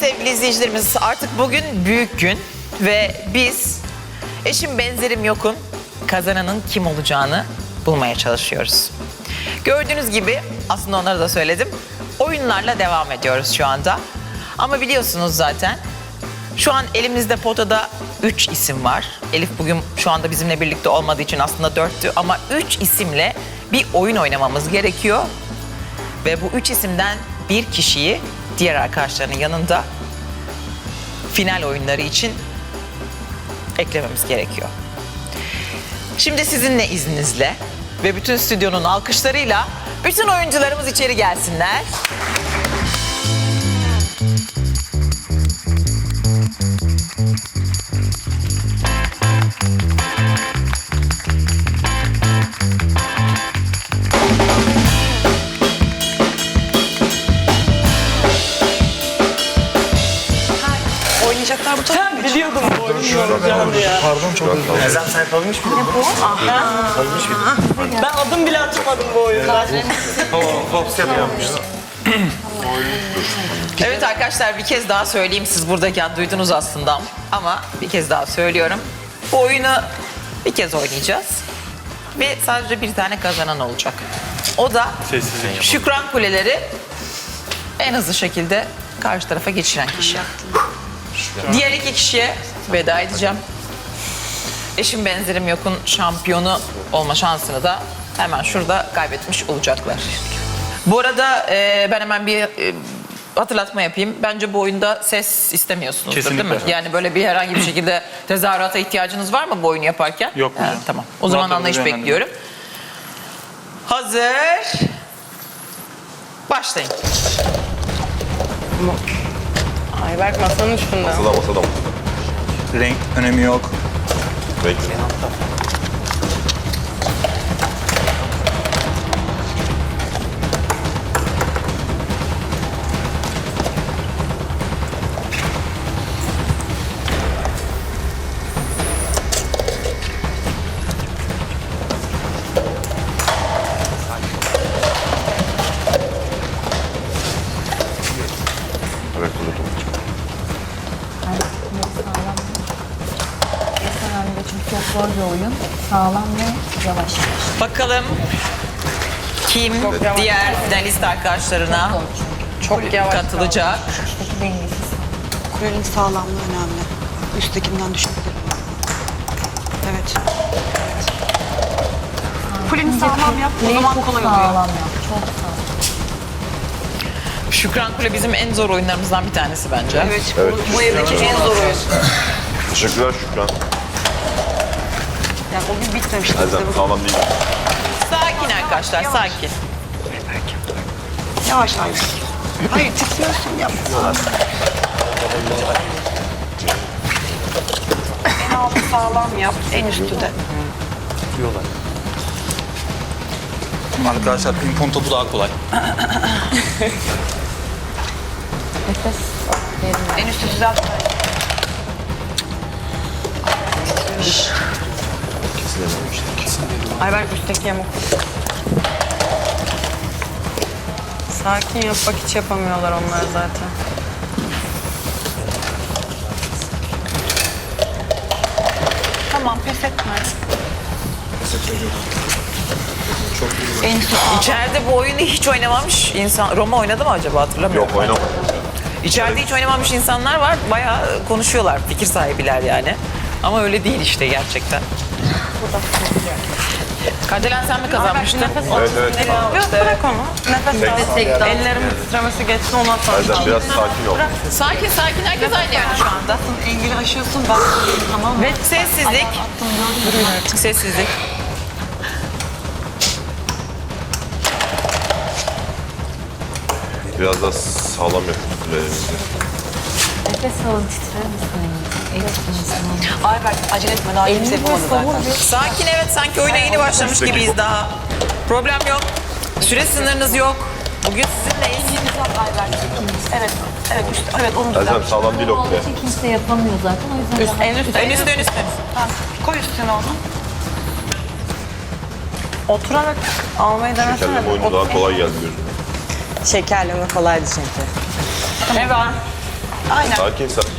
sevgili izleyicilerimiz artık bugün büyük gün ve biz eşim benzerim yokun kazananın kim olacağını bulmaya çalışıyoruz. Gördüğünüz gibi aslında onlara da söyledim. Oyunlarla devam ediyoruz şu anda. Ama biliyorsunuz zaten şu an elimizde potada 3 isim var. Elif bugün şu anda bizimle birlikte olmadığı için aslında 4'tü ama 3 isimle bir oyun oynamamız gerekiyor. Ve bu üç isimden bir kişiyi diğer arkadaşlarının yanında final oyunları için eklememiz gerekiyor. Şimdi sizinle izninizle ve bütün stüdyonun alkışlarıyla bütün oyuncularımız içeri gelsinler. Pardon çok özür dilerim. Ezem sen? Ne bu? Yapabiliş miydin? Ben adım bile atmadım bu oyuna. Hops yapıyormuşsun. Evet arkadaşlar bir kez daha söyleyeyim siz buradayken duydunuz aslında ama bir kez daha söylüyorum. Bu oyunu bir kez oynayacağız ve sadece bir tane kazanan olacak. O da. Şükran Kuleleri en hızlı şekilde karşı tarafa geçiren kişi. Diğer iki kişiye veda edeceğim. Eşim benzerim yokun şampiyonu olma şansını da hemen şurada kaybetmiş olacaklar. Bu arada e, ben hemen bir e, hatırlatma yapayım. Bence bu oyunda ses istemiyorsunuzdur değil mi? Kesinlikle. Yani böyle bir herhangi bir şekilde tezahürata ihtiyacınız var mı bu oyunu yaparken? Yok hocam. tamam. O zaman Muhatap anlayış hocam, bekliyorum. Hazır. Başlayın. Ayberk masanın üstünde. Masada masada. Renk önemi yok. Bekle. Bakalım kim yavaş. diğer finalist arkadaşlarına. Çok yavaş. katılacak? Kulenin sağlamlığı önemli. Üsttekinden düşebilir. Evet. evet. Kuleni sağlam yap, o zaman çok kolay oluyor. sağlam yap. Çok sağlam. Şükran Kule bizim en zor oyunlarımızdan bir tanesi bence. Evet, Evet. bu, bu evdeki en zor oyun. Teşekkürler Şükran. Yani o gün bitmemişti. Ezem sağlam değil. Sakin arkadaşlar, sakin. Yavaş Ayberk. Hayır, titriyorsun yapma. En altı sağlam yap, en üstü de. Arkadaşlar pimpon topu daha kolay. Nefes. En üstü düzelt. Ayberk üstteki yamuk. Sakin yap bak hiç yapamıyorlar onlar zaten. Tamam, pes etme. İçeride bu oyunu hiç oynamamış insan... Roma oynadı mı acaba hatırlamıyorum. Yok oynama. İçeride hiç oynamamış insanlar var. Bayağı konuşuyorlar, fikir sahibiler yani. Ama öyle değil işte gerçekten. Kardelen sen mi kazanmıştın? Evet evet. Yok bırak onu. Nefes al. Ellerimin titremesi geçsin ondan sonra. Biraz sakin ol. Sakin sakin, herkes aynı yerde şu anda. Engeli aşıyorsun, bak tamam mı? Ve sessizlik. Sessizlik. Biraz daha sağlam yapın kulelerinizi. Nefes alın titrer misin? Ayberk acele etme, daha kimse yapamadı zaten. Sakin evet, sanki oyuna yeni başlamış gibiyiz daha. Problem yok. Süre sınırınız yok. Bugün sizinleyiz. Evet, evet, üst, evet onu düzelt. Ezem sağlam değil o kule. Kimse yapamıyor zaten. O yüzden Üst, en üst, En üstte, en üstte. Tamam, koy üstüne onu. Oturarak almayı denesene. Şekerleme oyunu daha kolay geldi gözüme. Şekerleme kolaydı çünkü. Evet. Aynen. Sakin sakin.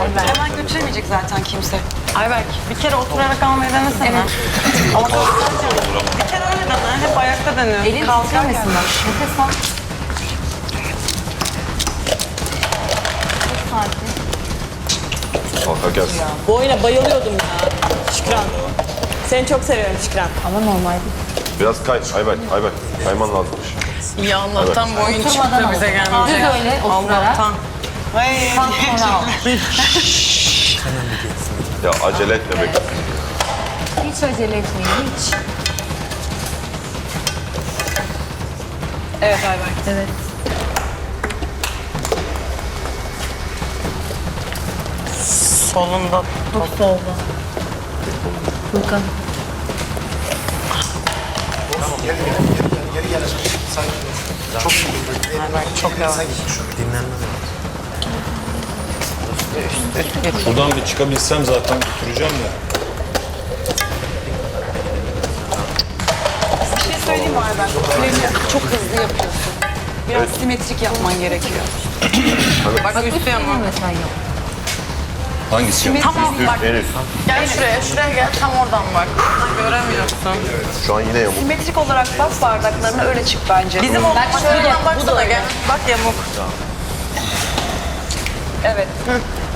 Hemen götüremeyecek zaten kimse. Ayberk bir kere oturarak almayı denesene. Evet. Ama bir kere öyle dene. Hep ayakta deniyorsun. Elin titremesin bak. Nefes al. Çok sakin. Kalka gelsin. Bu oyuna bayılıyordum ya. Şükran. Seni çok seviyorum Şükran. Ama normal değil. Biraz kay. Ayberk, Ayberk. Kayman lazımmış. Ya Allah'tan bu oyun çıktı bize Düz gelmeyecek. öyle oturarak. Allah'tan. Sonra al. Ya acele etme bekle. Hiç acele etmeyin hiç. Evet Ayberk. Evet. Solunda. Çok solda. Furkan. Geri gel, geri gel, geri gel. Sakin. Çok iyi. Ayberk çok yavaş. Dinlenme. Buradan bir çıkabilsem zaten götüreceğim de. Bir şey söyleyeyim mi Ayberk? Kuleni çok hızlı yapıyorsun. Biraz simetrik yapman gerekiyor. Bak üstü ama. Mesela yap. Hangisi? Tamam bak. En üst. Gel şuraya, şuraya gel. Tam oradan bak. Göremiyorsun. Şu an yine yamuk. Simetrik olarak bas bardaklarına öyle çık bence. Bizim o maçlarından baksana gel. Bak yamuk. Evet.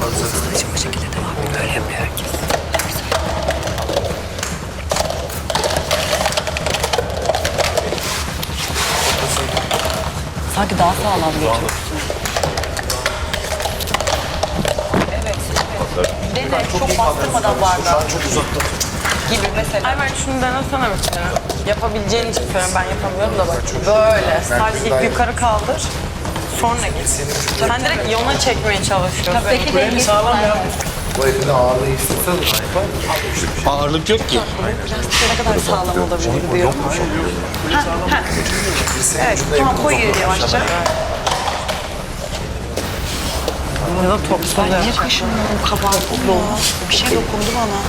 titremezse. Yükseldiğinde en son öyle kaldı. Sanki daha sağlam götürüyor. Dene çok bastırmadan bardağı çok uzakta. gibi mesela. Ayberk şunu denesene bir kere. Yapabileceğin için söylüyorum. Ben yapamıyorum da bak. Böyle. Sadece ilk yukarı kaldır. Sonra git. Sen direkt yana çekmeye çalışıyorsun. Peki dengesi sağlam ya. Bu elinde ağırlığı hissetsene. Ağırlık yok ki. Ne kadar sağlam olabilir diyor. Evet, tamam koy geri yavaşça. Ya da top Ben niye kaşınıyorum kabartıklı olmuş? Bir şey dokundu bana.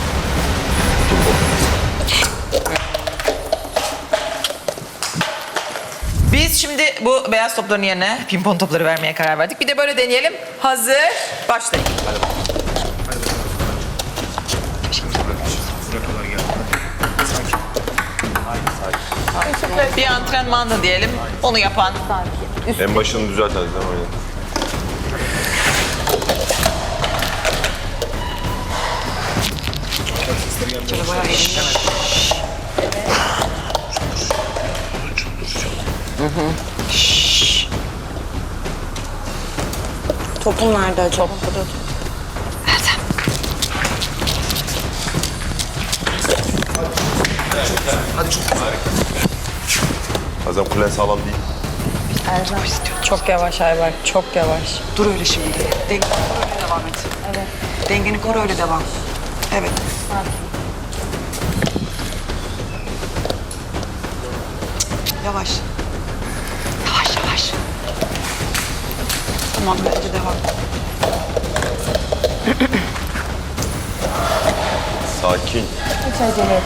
Bu beyaz topların yerine pimpon topları vermeye karar verdik. Bir de böyle deneyelim. Hazır. Başlayın. Bir antrenmanla diyelim. Onu yapan En başını düzeltiriz değil mi? Aynen. Topun nerede acaba? Bazen kulen sağlam değil. Çok yavaş Ayberk, çok yavaş. Dur öyle şimdi. Dengeni koru öyle devam et. Evet. Dengeni koru öyle devam. Evet. Yavaş. Yavaş Tamam bence devam. Sakin. Hiç acele et.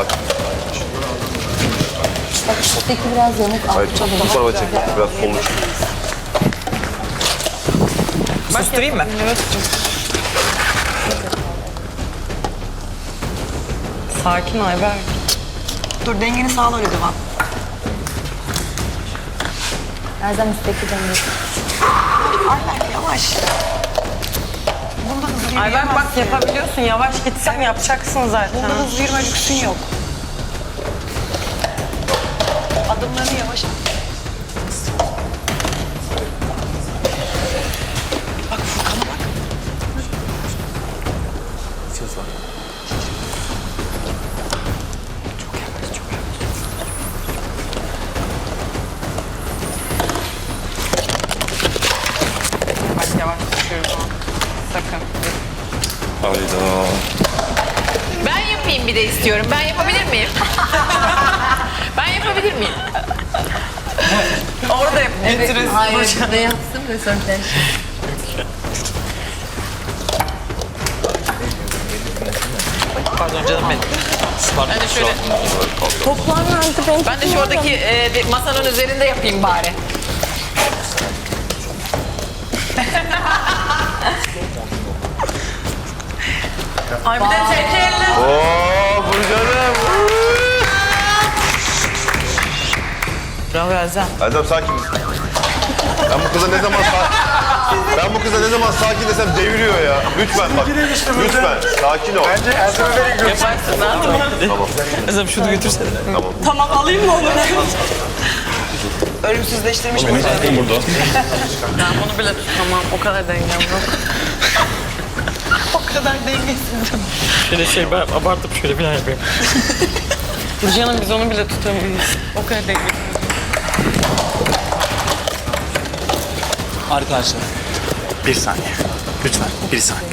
Aç. Bak üstteki biraz yamuk. Hayır, yamuk. tarafa çek. Biraz solunu çek. Susturayım mı? Sakin Ayberk. Dur dengeni sağla öyle devam. Erzem üstteki dönüyor. Aynen yavaş. Bunda hızlı Ayberk bak yapabiliyorsun. Yavaş gitsen yapacaksın zaten. Bunda hızlı yürüme lüksün yok. Sakın. Hayda. Ben yapayım bir de istiyorum. Ben yapabilir miyim? ben yapabilir miyim? Orada yap. getiririz. Hayır, ne yapsın röportaj? Pardon canım benim. Ben de şöyle, benim? ben de şu oradaki e, masanın üzerinde yapayım bari. Ay bir de tekerle. Oo Burcan'ım. Bravo Özlem. Erdem sakin. Ben bu kıza ne zaman sakin... Ben bu kıza ne zaman sakin desem deviriyor ya. Lütfen bak. Lütfen. Sakin ol. Bence Erdem'e verin götür. Yaparsın ha. Tamam. Özlem şunu götürsene. Tamam. Tamam alayım mı onu? Ölümsüzleştirmiş mi? Burada. Ben bunu bile tutamam. O kadar dengem yok. Kadar dengesizim. Şöyle şey ben abartıp şöyle bir yapayım. Burcu Hanım biz onu bile tutamayız. O kadar dengem. Arkadaşlar bir saniye. Lütfen bir saniye.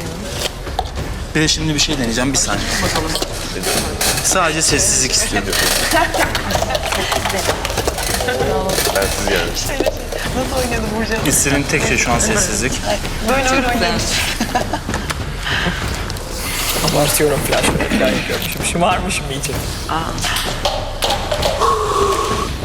Bir de şimdi bir şey deneyeceğim bir saniye. Sadece sessizlik istiyorum. Bensiz yani. İstediğim tek şey şu an sessizlik. Böyle öyle oynayalım. Abartıyorum falan şöyle falan yapıyormuşum. Şımarmışım iyice.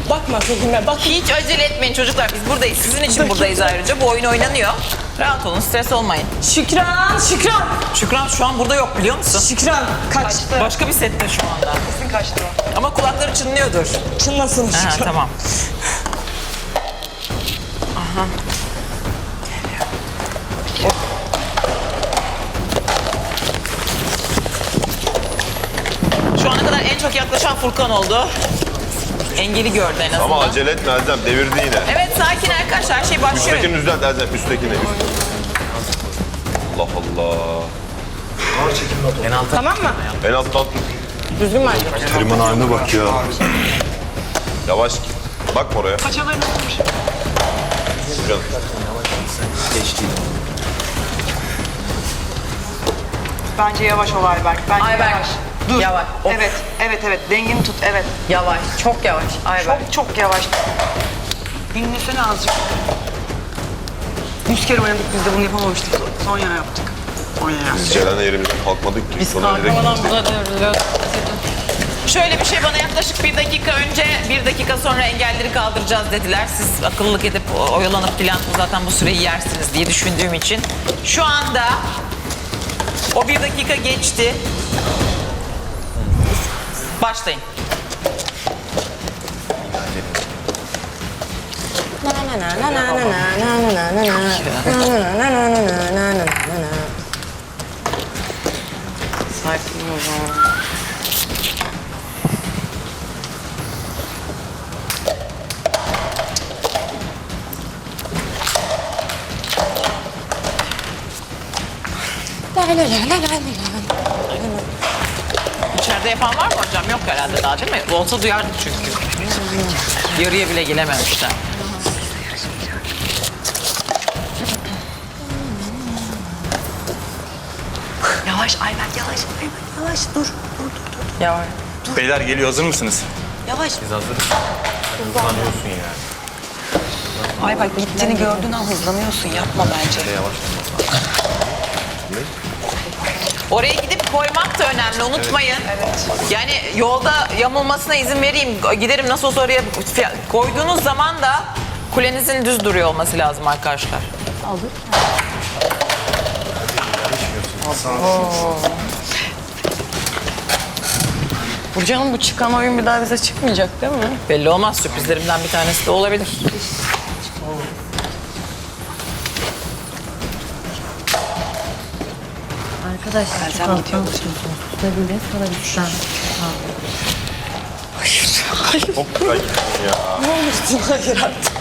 Bakma Fehime bak. Hiç acele etmeyin çocuklar. Biz buradayız. Sizin için buradayız ayrıca. Bu oyun oynanıyor. Rahat olun, stres olmayın. Şükran, Şükran. Şükran şu an burada yok biliyor musun? Şükran kaçtı. Başka bir sette şu anda. Kesin kaçtı o. Ama kulakları çınlıyordur. Çınlasın Şükran. tamam. Aha. Yaklaşan Furkan oldu. Engeli gördü en azından. Ama acele etme Erdem. Devirdi yine. Evet sakin arkadaşlar her şey başlıyor. Üsttekini düzelt Erdem. Üsttekini. Allah Allah. Tamam mı? En alttan tut. Düzgün bence. Kırman haline bak ya. Yavaş. Bakma oraya. Paçalarını tutmuş. Burcan. Bence yavaş ol Ayberk. Bence Ayberk, yavaş. Dur. yavaş. Of. Evet, evet, evet. Dengini tut, evet. Yavaş, çok yavaş. Ayber. Çok çok yavaş. Dinlesene azıcık. Yüz kere oynadık biz de bunu yapamamıştık. Sonya yaptık. Sonya yaptık. Biz Ceren'le yerimizden kalkmadık ki. Biz buna devriliyoruz. Şöyle bir şey bana yaklaşık bir dakika önce, bir dakika sonra engelleri kaldıracağız dediler. Siz akıllılık edip oyalanıp filan zaten bu süreyi yersiniz diye düşündüğüm için. Şu anda o bir dakika geçti. Başlayın. Sakin o zaman. İçeride yapan var mı hocam? Yok herhalde daha değil mi? Olsa duyardık çünkü. Yarıya bile gelememişler. Yavaş Ayberk, yavaş. Ayberk, yavaş. Dur, dur, dur, dur. Yavaş. Beyler geliyor hazır mısınız? Yavaş. Ayberk gittiğini gördüğün an hızlanıyorsun. Yapma bence. Oraya gidip koymak da önemli unutmayın. Evet. Yani yolda yamulmasına izin vereyim. Giderim nasıl olsa oraya koyduğunuz zaman da kulenizin düz duruyor olması lazım arkadaşlar. Burcu Hanım bu çıkan oyun bir daha bize çıkmayacak değil mi? Belli olmaz sürprizlerimden bir tanesi de olabilir. Arkadaşlar Sen kalkan gidiyor. Tutabilir sonra üstten. Çok güzel ya. Hayır artık.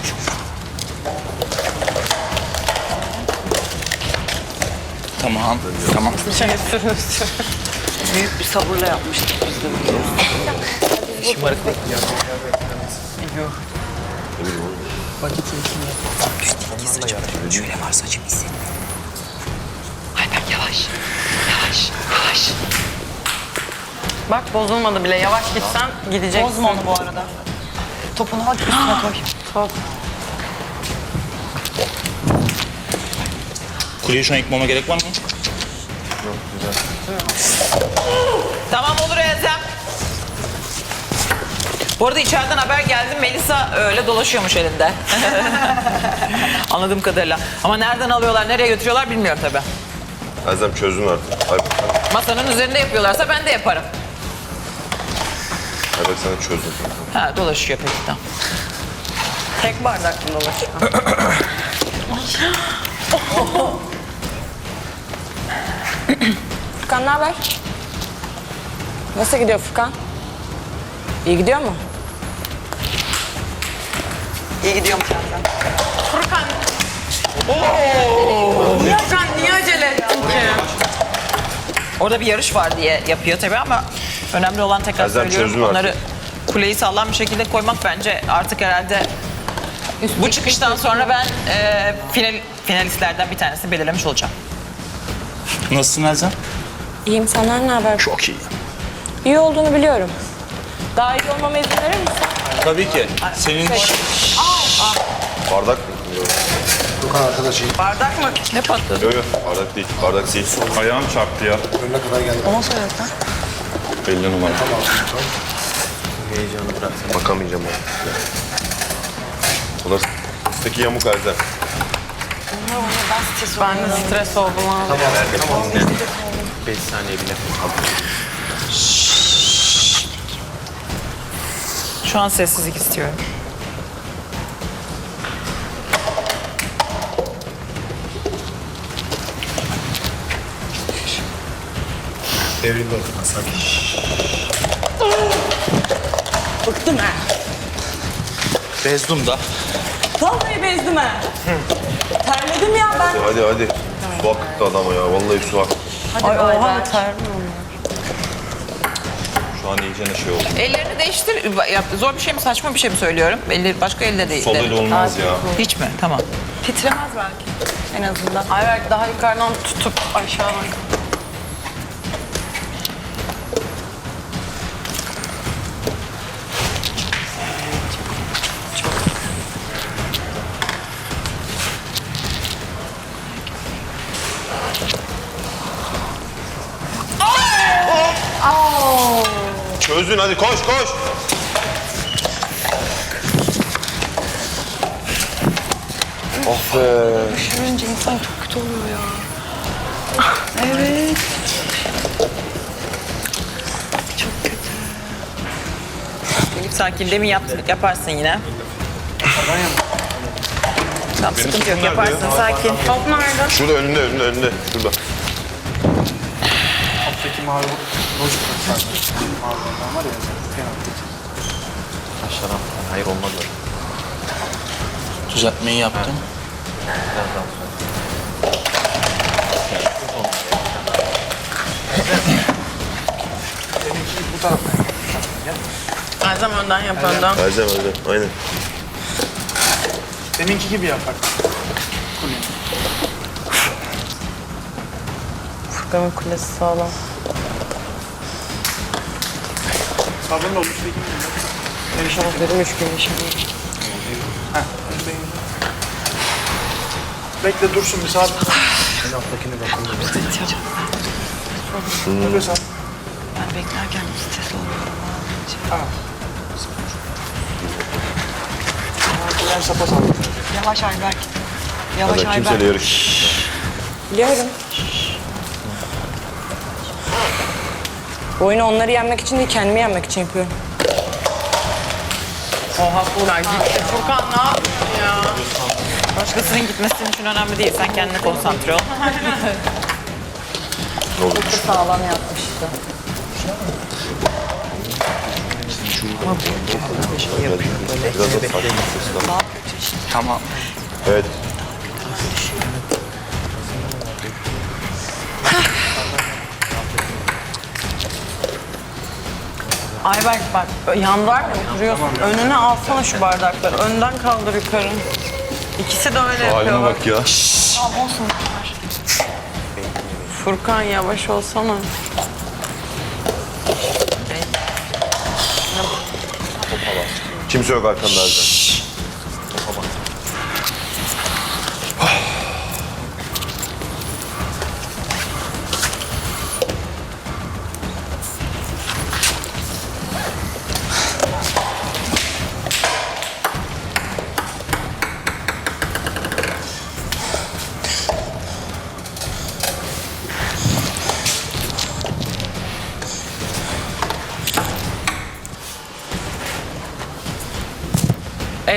Tamam. Tamam. Büyük bir sabırla yapmıştık biz de bunu. Şımarıklık. Şöyle var saçım hissetmiyorum. Hadi. Bak bozulmadı bile. Yavaş gitsen gideceksin. Bozma onu bu arada. Topunu al üstüne koy. Top. Kuleyi şu an yıkmama gerek var mı? Tamam olur Ezem. Bu arada içeriden haber geldi. Melisa öyle dolaşıyormuş elinde. Anladığım kadarıyla. Ama nereden alıyorlar, nereye götürüyorlar bilmiyorum tabii. Erdem çözdün artık. Ay, Masanın üzerinde yapıyorlarsa ben de yaparım. evet sen çözdün. Ha dolaşıyor peki tamam. Tek bardak mı dolaşıyor? Furkan ne haber? Nasıl gidiyor Furkan? İyi gidiyor mu? İyi gidiyorum senden. Furkan. Furkan niye acele? Orada bir yarış var diye yapıyor tabii ama önemli olan tekrar söylüyorum. çözüm artık. Onları kuleyi sağlam bir şekilde koymak bence artık herhalde bu çıkıştan sonra ben e, final, finalistlerden bir tanesini belirlemiş olacağım. Nasılsın Elzem? İyiyim senden ne haber? Çok iyi. İyi olduğunu biliyorum. Daha iyi olmama izin verir misin? Tabii ki. Senin Bardak mı? Yok. Bardak mı? Ne patladı? Yok yok. Bardak değil. Bardak değil. Ayağım çarptı ya. Ona söyle sen. Belli numara. Bakamayacağım ben. Ulan Peki yamuk Erdem. Ben de stres oldum abi. 5 saniye bile. Şu an sessizlik istiyorum. Devrildi ortadan sakin. Bıktım ha. bezdum da. Vallahi bezdim ha. Terledim ya ben. Hadi hadi. Su akıttı adama ya. Vallahi su akıttı. Ay oha ter. Şu an iyicene şey oldu. Ellerini değiştir. Ya, zor bir şey mi saçma bir şey mi söylüyorum? Eli başka elde değil. Sol el olmaz ya. Hiç mi? Tamam. Titremez belki. En azından. Ay belki daha yukarıdan tutup aşağıdan. Çözdün hadi koş koş. Of be. Düşününce insan çok kötü oluyor ya. Sakin. Demin yaptın, yaparsın yine. Tamam sıkıntı yok. Yaparsın. Sakin. Top nerede? Şurada önünde önünde önünde. Şurada. Mavi boş Mavi olan var ya penaltı. Aşağıdan. Hayır olmadı. Düzeltmeyi yaptım. Birazdan sonra. Erdem önden yap önden. Erdem Erdem. Aynen. Deminki gibi yap bak. Furkan'ın kulesi sağlam. Sabun olmuş değil mi? Dedim üç gün yaşadım. Bekle dursun bir saat. En alttakine bakalım. Dur bir saat. Ben beklerken stres oluyorum. Ben sapa sağlam. Yavaş Ayberk. Yavaş Ayberk. kimseyle yarış. Biliyorum. Bu oyunu onları yenmek için değil kendimi yenmek için yapıyorum. Oha Furkan gitti. Furkan ne yapıyorsun ya? Başkasının gitmesi senin için önemli değil. Sen kendine konsantre ol. Ne oldu? Sağlam yapmıştı. Biraz da sakin. Tamam. Evet. Ay bak bak yanlar mı duruyorsun? Önüne alsana şu bardakları. Önden kaldır yukarı. İkisi de öyle yapıyor. Haline bak ya. Tamam olsun. Furkan yavaş olsana. Kimse yok arkanda Ercan.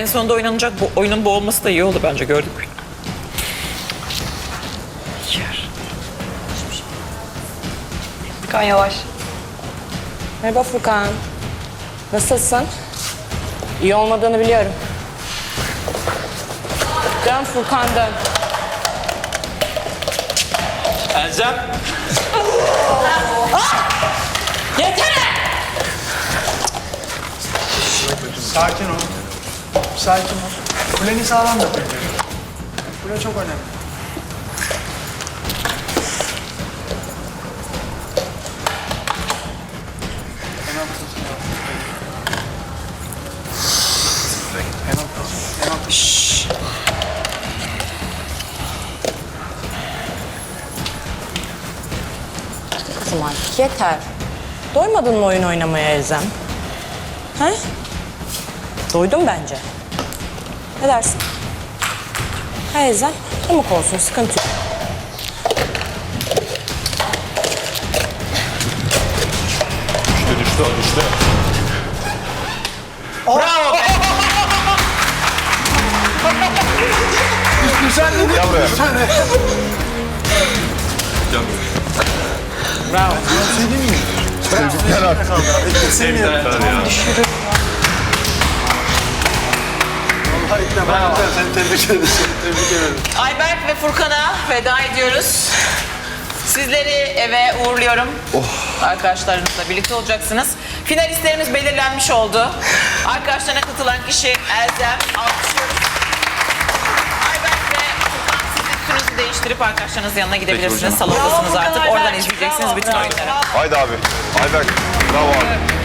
En sonunda oynanacak bu oyunun bu olması da iyi oldu bence gördük. Yer. Furkan yavaş. Merhaba Furkan. Nasılsın? İyi olmadığını biliyorum. Dön Furkan dön. Elzem. Yeter! Sakin ol. Sakin ol. Kuleni sağlam da önce. Kule çok önemli. Tut. Kızım artık yeter. Doymadın mı oyun oynamaya Elzem? He? Doydum bence. Ne dersin? Ha Elzem? Pamuk olsun, sıkıntı yok. Düştü düştü o düştü. Gel buraya. Gel artık. Vallahi ilk defa yaptım. Seni tebrik ederim. Tebrik ederim. Ayberk ve Furkan'a veda ediyoruz. Sizleri eve uğurluyorum. Arkadaşlarınızla birlikte olacaksınız. Finalistlerimiz belirlenmiş oldu. Arkadaşlarına katılan kişi Elzem. Alkışlıyoruz. Ayberk ve Furkan siz üstünüzü değiştirip arkadaşlarınızın yanına gidebilirsiniz. Salondasınız artık. Oradan izleyeceksiniz bütün oyunları. Haydi abi. Ayberk. Bravo abi.